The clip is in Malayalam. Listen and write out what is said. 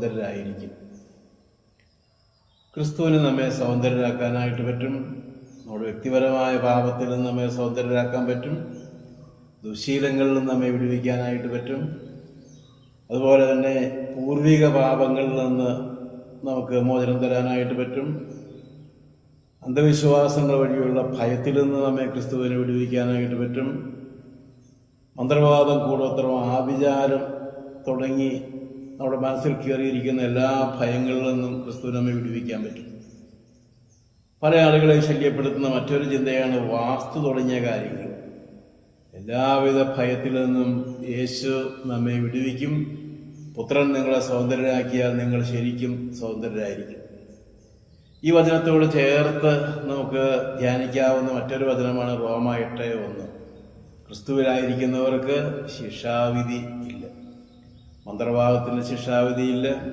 സൗന്ദര്യരായിരിക്കും ക്രിസ്തുവിന് നമ്മെ സൗന്ദര്യരാക്കാനായിട്ട് പറ്റും. നമ്മുടെ വ്യക്തിപരമായ പാപത്തിൽ നിന്ന് നമ്മെ സൗന്ദര്യരാക്കാൻ പറ്റും. ദുശീലങ്ങളിൽ നിന്ന് നമ്മെ വിടുവിക്കാനായിട്ട് പറ്റും. അതുപോലെ തന്നെ പൂർവിക പാപങ്ങളിൽ നിന്ന് നമുക്ക് മോചനം തരാനായിട്ട് പറ്റും. അന്ധവിശ്വാസങ്ങൾ വഴിയുള്ള ഭയത്തിൽ നിന്ന് നമ്മെ ക്രിസ്തുവിനെ വിടുവിക്കാനായിട്ട് പറ്റും. മന്ത്രവാദം കൂടോത്രം ആഭിചാരം തുടങ്ങി നമ്മുടെ മനസ്സിൽ കയറിയിരിക്കുന്ന എല്ലാ ഭയങ്ങളിൽ നിന്നും ക്രിസ്തു നമ്മെ വിടുവിക്കാൻ പറ്റും. പല ആളുകളെ ശല്യപ്പെടുത്തുന്ന മറ്റൊരു ചിന്തയാണ് വാസ്തു തുടങ്ങിയ കാര്യങ്ങൾ. എല്ലാവിധ ഭയത്തിൽ നിന്നും യേശു നമ്മെ വിടുവിക്കും. പുത്രൻ നിങ്ങളെ സ്വതന്ത്രരാക്കിയാൽ നിങ്ങൾ ശരിക്കും സ്വതന്ത്രരായിരിക്കും. ഈ വചനത്തോട് ചേർത്ത് നമുക്ക് ധ്യാനിക്കാവുന്ന മറ്റൊരു വചനമാണ് റോമ എട്ട് ഒന്ന്. ക്രിസ്തുവിലായിരിക്കുന്നവർക്ക് ശിക്ഷാവിധി ഇല്ല. മന്ത്രവാദത്തിന് ശിക്ഷാവിധിയില്ല.